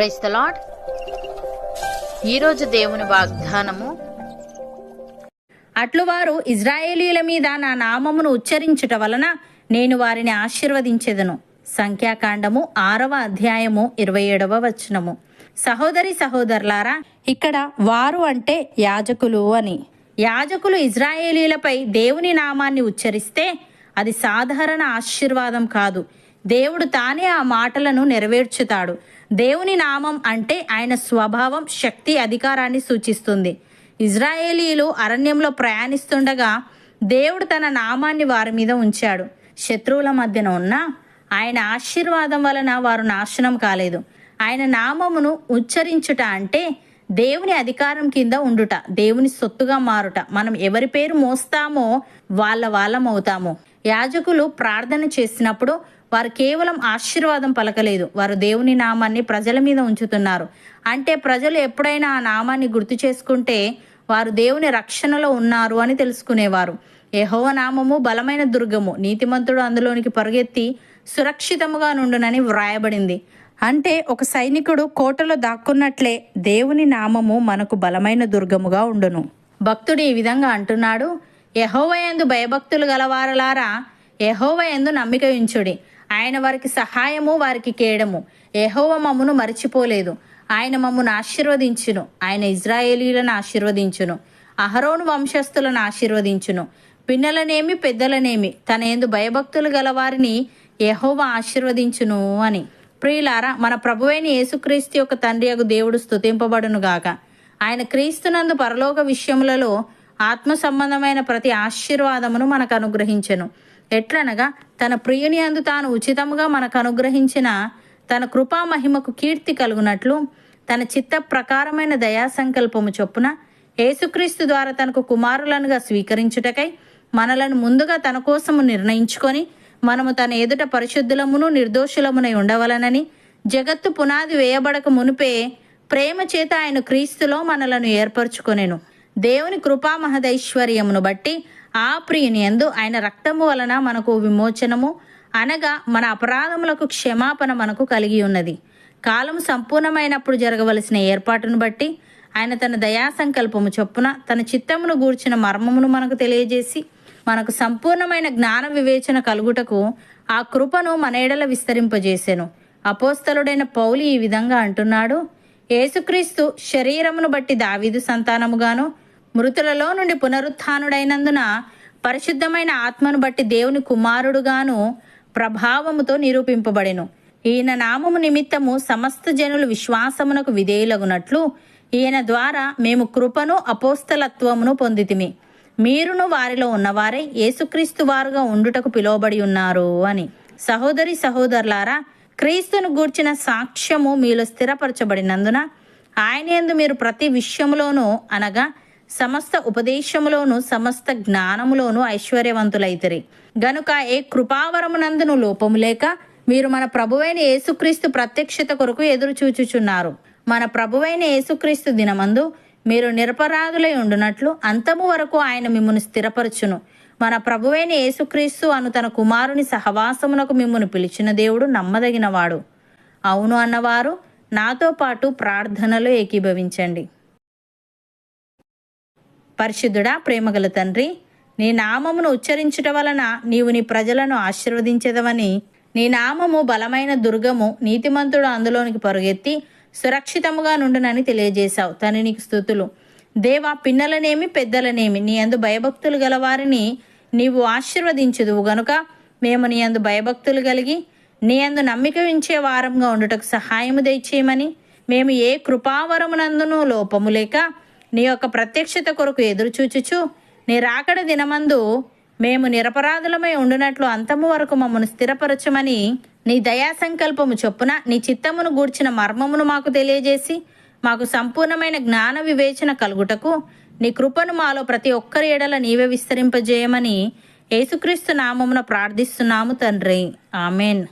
Price the lord ఈరోజు దేవుని వాగ్దానము అట్లు వారు ఇజ్రాయేలీల మీద నా నామమును ఉచ్చరించుట వలన నేను వారిని ఆశీర్వదించెదను. సంఖ్యాకాండము ఆరవ అధ్యాయము ఇరవై ఏడవ వచనము. సహోదరి సహోదరులారా ఇక్కడ వారు అంటే యాజకులు అని. యాజకులు ఇజ్రాయేలీలపై దేవుని నామాన్ని ఉచ్చరిస్తే అది సాధారణ ఆశీర్వాదం కాదు. దేవుడు తానే ఆ మాటలను నెరవేర్చుతాడు. దేవుని నామం అంటే ఆయన స్వభావం శక్తి అధికారాన్ని సూచిస్తుంది. ఇజ్రాయేలీలు అరణ్యంలో ప్రయాణిస్తుండగా దేవుడు తన నామాన్ని వారి మీద ఉంచాడు. శత్రువుల మధ్యన ఉన్న ఆయన ఆశీర్వాదం వలన వారు నాశనం కాలేదు. ఆయన నామమును ఉచ్చరించుట అంటే దేవుని అధికారం కింద ఉండుట దేవుని సొత్తుగా మారుట. మనం ఎవరి పేరు మోస్తామో వాళ్ళ వాళ్ళం అవుతాము యాజకులు ప్రార్థన చేసినప్పుడు వారు కేవలం ఆశీర్వాదం పలకలేదు. వారు దేవుని నామాన్ని ప్రజల మీద ఉంచుతున్నారు. అంటే ప్రజలు ఎప్పుడైనా ఆ నామాన్ని గుర్తు చేసుకుంటే వారు దేవుని రక్షణలో ఉన్నారు అని తెలుసుకునేవారు. యహోవ నామము బలమైన దుర్గము. నీతిమంతుడు అందులోనికి పరుగెత్తి సురక్షితముగా నుండునని వ్రాయబడింది. అంటే ఒక సైనికుడు కోటలో దాక్కున్నట్లే దేవుని నామము మనకు బలమైన దుర్గముగా ఉండును. భక్తుడు ఈ విధంగా అంటున్నాడు. యహోవ ఎందు భయభక్తులు గలవారలారా యహోవ ఎందు నమ్మిక ఉంచుడి. ఆయన వారికి సహాయము వారికి కేడము. యహోవ మమ్మును మరిచిపోలేదు. ఆయన మమ్మను ఆశీర్వదించును. ఆయన ఇజ్రాయేలీలను ఆశీర్వదించును. అహరోను వంశస్థులను ఆశీర్వదించును. పిన్నలనేమి పెద్దలనేమి తన ఎందు భయభక్తులు గలవారిని యహోవ ఆశీర్వదించును అని. ప్రియులారా మన ప్రభువైన యేసుక్రీస్తు యొక్క తండ్రి యొక్క దేవుడు స్తుతింపబడును గాక. ఆయన క్రీస్తునందు పరలోక విషయములలో ఆత్మ సంబంధమైన ప్రతి ఆశీర్వాదమును మనకు అనుగ్రహించెను. ఎట్లనగా తన ప్రియుని అందు తాను ఉచితముగా మనకు అనుగ్రహించిన తన కృపా మహిమకు కీర్తి కలుగునట్లు తన చిత్త ప్రకారమైన దయా సంకల్పము చొప్పున యేసుక్రీస్తు ద్వారా తనకు కుమారులనుగా స్వీకరించుటకై మనలను ముందుగా తన కోసము నిర్ణయించుకొని మనము తన ఎదుట పరిశుద్ధులమును నిర్దోషులమునై ఉండవలనని జగత్తు పునాది వేయబడక మునిపే ప్రేమ చేత ఆయన క్రీస్తులో మనలను ఏర్పరచుకొనెను. దేవుని కృపా మహదైశ్వర్యమును బట్టి ఆ ప్రియుని యందు ఆయన రక్తము వలన మనకు విమోచనము అనగా మన అపరాధములకు క్షమాపణ మనకు కలిగి ఉన్నది. కాలం సంపూర్ణమైనప్పుడు జరగవలసిన ఏర్పాటును బట్టి ఆయన తన దయా సంకల్పము చొప్పున తన చిత్తమును గూర్చిన మర్మమును మనకు తెలియజేసి మనకు సంపూర్ణమైన జ్ఞాన వివేచన కలుగుటకు ఆ కృపను మన ఎడల విస్తరింపజేసెను. అపోస్తలుడైన పౌలి ఈ విధంగా అంటున్నాడు యేసుక్రీస్తు శరీరమును బట్టి దావీదు సంతానముగాను మృతులలో నుండి పునరుత్డైనందున పరిశుద్ధమైన ఆత్మను బట్టి దేవుని కుమారుడుగాను ప్రభావముతో నిరూపింపబడెను. ఈయన నామము నిమిత్తము సమస్త జనులు విశ్వాసమునకు విధేయులగునట్లు ఈయన ద్వారా మేము కృపను అపోస్తలత్వమును పొందితిమి. మీరును వారిలో ఉన్నవారే యేసుక్రీస్తు వారుగా ఉండుటకు పిలువబడి ఉన్నారు అని. సహోదరి సహోదరులారా క్రీస్తును గూర్చిన సాక్ష్యము మీలో స్థిరపరచబడినందున ఆయన ఎందు మీరు ప్రతి విషయములోనూ అనగా సమస్త ఉపదేశములోను సమస్త జ్ఞానములోను ఐశ్వర్యవంతులైతరి. గనుక ఏ కృపావరమునందును లోపము లేక మీరు మన ప్రభువైన యేసుక్రీస్తు ప్రత్యక్షత కొరకు ఎదురు చూచుచున్నారు. మన ప్రభువైన యేసుక్రీస్తు దినమందు మీరు నిరపరాధులై ఉండునట్లు అంతము వరకు ఆయన మిమ్మల్ని స్థిరపరచును. మన ప్రభువైన యేసుక్రీస్తు అను తన కుమారుని సహవాసమునకు మిమ్మల్ని పిలిచిన దేవుడు నమ్మదగినవాడు. అవును అన్నవారు నాతో పాటు ప్రార్థనలో ఏకీభవించండి. పరిశుద్ధుడా ప్రేమగల తండ్రి నీ నామమును ఉచ్చరించుట వలన నీవు నీ ప్రజలను ఆశీర్వదించదవని. నీ నామము బలమైన దుర్గము నీతిమంతుడు అందులోనికి పరుగెత్తి సురక్షితముగా నుండునని తెలియజేశావు. తని నీకు స్థుతులు. దేవా పిన్నలనేమి పెద్దలనేమి నీ అందు భయభక్తులు గలవారిని నీవు ఆశీర్వదించుదువు గనుక మేము నీ అందు భయభక్తులు కలిగి నీ అందు నమ్మిక ఉంచే వారంగా ఉండుటకు సహాయము దయచేయమని మేము ఏ కృపావరమునందునూ లోపము లేక నీ యొక్క ప్రత్యక్షత కొరకు ఎదురుచూచుచు నీ రాకడ దినమందు మేము నిరపరాధులమై ఉండునట్లు అంతము వరకు మమ్మను స్థిరపరచమని నీ దయా సంకల్పము చొప్పున నీ చిత్తమును గూర్చిన మర్మమును మాకు తెలియజేసి మాకు సంపూర్ణమైన జ్ఞాన వివేచన కలుగుటకు నీ కృపను మాలో ప్రతి ఒక్కరి ఎడల నీవే విస్తరింపజేయమని యేసుక్రీస్తు నామమున ప్రార్థిస్తున్నాము తండ్రి. ఆమెన్.